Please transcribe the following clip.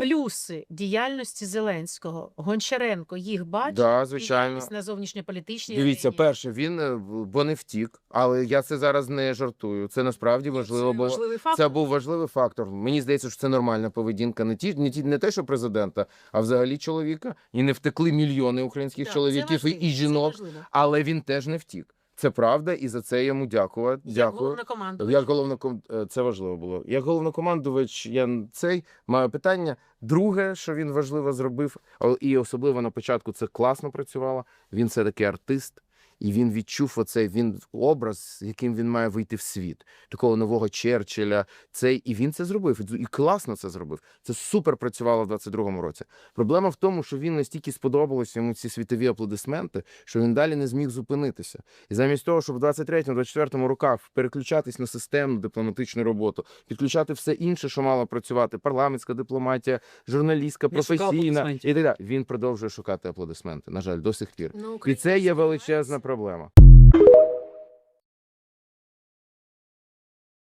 плюси діяльності Зеленського. Гончаренко їх бачить. Да, звичайно. на зовнішньополітичній Дивіться, арені. перше, він бо не втік, але я це зараз не жартую. Це насправді важливо, Це бо важливий фактор. це був важливий фактор. Мені здається, що це нормальна поведінка. Не ті, не ті, не те, що президента, а взагалі чоловіка. І не втекли мільйони українських це чоловіків і, і жінок, але він теж не втік. Це правда, і за це йому дякувати. Як Дякую. головнокомандувач. Як головноком... це важливо було. Як головнокомандувач, я цей маю питання. Друге, що він важливо зробив, і особливо на початку це класно працювало. Він все таки артист, і він відчув оцей він образ, з яким він має вийти в світ, такого нового Черчилля. Цей і він це зробив. І- класно це зробив. Це супер працювало в 22-му році. Проблема в тому, що він настільки сподобалось йому ці світові аплодисменти, що він далі не зміг зупинитися. І замість того, щоб в 23-24 роках переключатись на системну дипломатичну роботу, підключати все інше, що мало працювати: парламентська дипломатія, журналістська, професійна і так далі. Він продовжує шукати аплодисменти. На жаль, до сих пір. Ну, І це є величезна займається. Проблема.